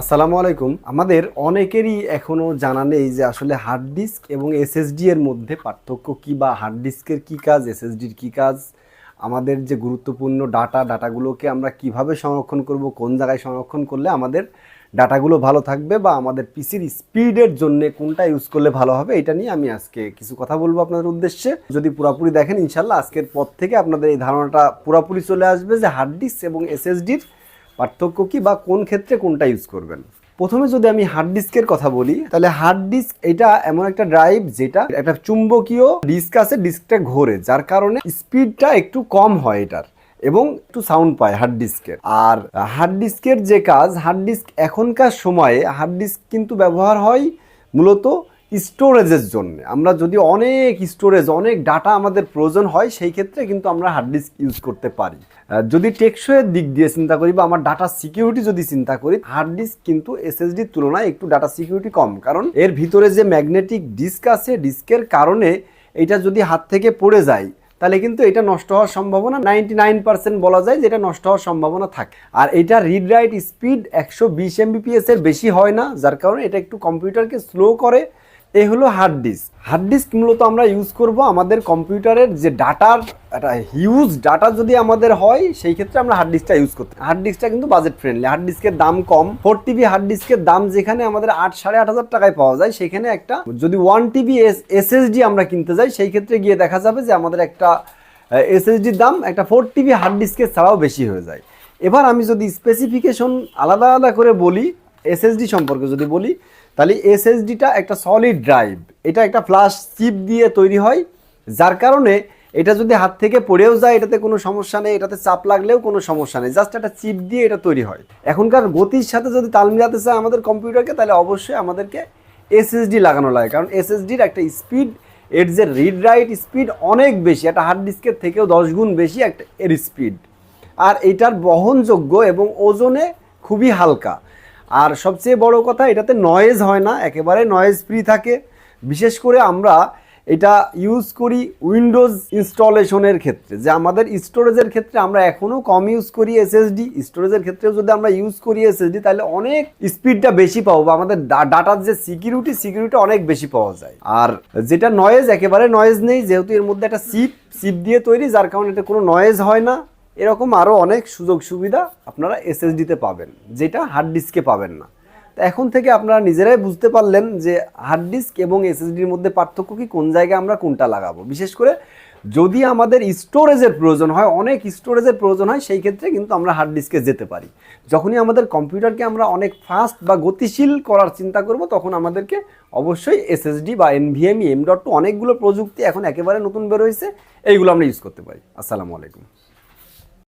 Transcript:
আসসালামু আলাইকুম। আমাদের অনেকেরই এখনও জানা নেই যে আসলে হার্ড ডিস্ক এবং এসএসডি এর মধ্যে পার্থক্য কি বা হার্ড ডিস্কের কী কাজ এসএসডির কী কাজ, আমাদের যে গুরুত্বপূর্ণ ডাটা ডাটাগুলোকে আমরা কীভাবে সংরক্ষণ করব, কোন জায়গায় সংরক্ষণ করলে আমাদের ডাটাগুলো ভালো থাকবে বা আমাদের পিসির স্পিডের জন্য কোনটা ইউজ করলে ভালো হবে, এটা নিয়ে আমি আজকে কিছু কথা বলব আপনাদের উদ্দেশ্যে। যদি পুরোপুরি দেখেন ইনশাল্লাহ আজকের পর থেকে আপনাদের এই ধারণাটা পুরোপুরি চলে আসবে যে হার্ড ডিস্ক এবং এসএসডির পার্থক্য কি বা কোন ক্ষেত্রে কোনটা ইউজ করবেন? প্রথমে যদি আমি হার্ড ডিস্কের কথা বলি, তাহলে হার্ড ডিস্ক এটা এমন একটা ড্রাইভ যেটা একটা চুম্বকীয় ডিস্ক আছে ডিস্কটা ঘোরে, যার কারণে স্পিডটা একটু কম হয় এটার এবং একটু সাউন্ড পায় হার্ড ডিস্কের আর হার্ড ডিস্কের যে কাজ হার্ড ডিস্ক এখনকার সময়ে হার্ড ডিস্ক কিন্তু ব্যবহার হয় মূলত স্টোরেজের জন্য। আমরা যদি অনেক স্টোরেজ অনেক ডাটা আমাদের প্রয়োজন হয়, সেই ক্ষেত্রে কিন্তু আমরা হার্ড ডিস্ক ইউজ করতে পারি। যদি টেকসইয়ের দিক দিয়ে চিন্তা করি বা আমার ডাটা সিকিউরিটি যদি চিন্তা করি হার্ড ডিস্ক কিন্তু এসএসডির তুলনায় একটু ডাটা সিকিউরিটি কম। কারণ এর ভিতরে যে ম্যাগনেটিক ডিস্ক আছে ডিস্কের কারণে এটা যদি হাত থেকে পড়ে যায়, তাহলে কিন্তু এটা নষ্ট হওয়ার সম্ভাবনা নাইনটি নাইন পার্সেন্ট বলা যায় যে এটা নষ্ট হওয়ার সম্ভাবনা থাকে। আর এটা রিড রাইট স্পিড একশো বিশ এমবিপিএস এর বেশি হয় না, যার কারণে এটা একটু কম্পিউটারকে স্লো করে এই হলো হার্ড ডিস্ক হার্ড ডিস্ক মূলত আমরা ইউজ করব আমাদের কম্পিউটারের যে ডাটার, একটা হিউজ ডাটা যদি আমাদের হয়, সেই ক্ষেত্রে আমরা হার্ড ডিস্কটা ইউজ করতে হার্ড ডিস্কটা কিন্তু বাজেট ফ্রেন্ডলি হার্ড ডিস্কের দাম কম। ফোর টিবি হার্ড ডিস্কের দাম যেখানে আমাদের আট সাড়ে আট হাজার টাকায় পাওয়া যায়, সেখানে একটা যদি ওয়ান টিবি এসএসডি আমরা কিনতে যাই, সেই ক্ষেত্রে গিয়ে দেখা যাবে যে আমাদের একটা এসএসডির দাম একটা ফোর টিবি হার্ড ডিস্কের ছাড়াও বেশি হয়ে যায়। এবার আমি যদি স্পেসিফিকেশন আলাদা আলাদা করে বলি এসএসডি সম্পর্কে যদি বলি তাহলে এসএসডিটা একটা সলিড ড্রাইভ এটা একটা ফ্লাশ চিপ দিয়ে তৈরি হয়, যার কারণে এটা যদি হাত থেকে পড়েও যায়, এটাতে কোনো সমস্যা নেই, এটাতে চাপ লাগলেও কোনো সমস্যা নেই জাস্ট একটা চিপ দিয়ে এটা তৈরি হয়। এখনকার গতির সাথে যদি তাল মিলাতে চায় আমাদের কম্পিউটারকে তাহলে অবশ্যই আমাদেরকে এসএসডি লাগানো লাগে, কারণ এসএসডির একটা স্পিড এর যে রিড রাইট স্পিড অনেক বেশি, একটা হার্ড ডিস্কের থেকেও দশ গুণ বেশি একটা এর স্পিড আর এটার বহনযোগ্য এবং ওজনে খুবই হালকা। আর সবচেয়ে বড় কথা, এটাতে নয়েজ হয় না, একেবারে নয়েজ ফ্রি থাকে। বিশেষ করে আমরা এটা ইউজ করি উইন্ডোজ ইনস্টলেশনের ক্ষেত্রে। যে আমাদের স্টোরেজের ক্ষেত্রে আমরা এখনও কম ইউজ করি এসএসডি স্টোরেজের ক্ষেত্রেও যদি আমরা ইউজ করি এসএসডি তাহলে অনেক স্পিডটা বেশি পাবো বা আমাদের ডাটার যে সিকিউরিটি সিকিউরিটি অনেক বেশি পাওয়া যায়। আর যেটা নয়েজ একেবারে নয়েজ নেই, যেহেতু এর মধ্যে একটা সিপ সিপ দিয়ে তৈরি, যার কারণে এটা কোনো নয়েজ হয় না। এরকম আরও অনেক সুযোগ সুবিধা আপনারা এসএসডিতে পাবেন, যেটা হার্ড ডিস্কে পাবেন না। তো এখন থেকে আপনারা নিজেরাই বুঝতে পারলেন যে হার্ড ডিস্ক এবং এসএসডির মধ্যে পার্থক্য কি, কোন জায়গায় আমরা কোনটা লাগাবো। বিশেষ করে যদি আমাদের স্টোরেজের প্রয়োজন হয়, অনেক স্টোরেজের প্রয়োজন হয়, সেই ক্ষেত্রে কিন্তু আমরা হার্ড ডিস্কে যেতে পারি। যখনই আমাদের কম্পিউটারকে আমরা অনেক ফাস্ট বা গতিশীল করার চিন্তা করব, তখন আমাদেরকে অবশ্যই এসএসডি বা এনভিএমই এম ডট টু অনেকগুলো প্রযুক্তি এখন একেবারে নতুন বের হয়েছে, এইগুলো আমরা ইউজ করতে পারি। আসসালামু আলাইকুম।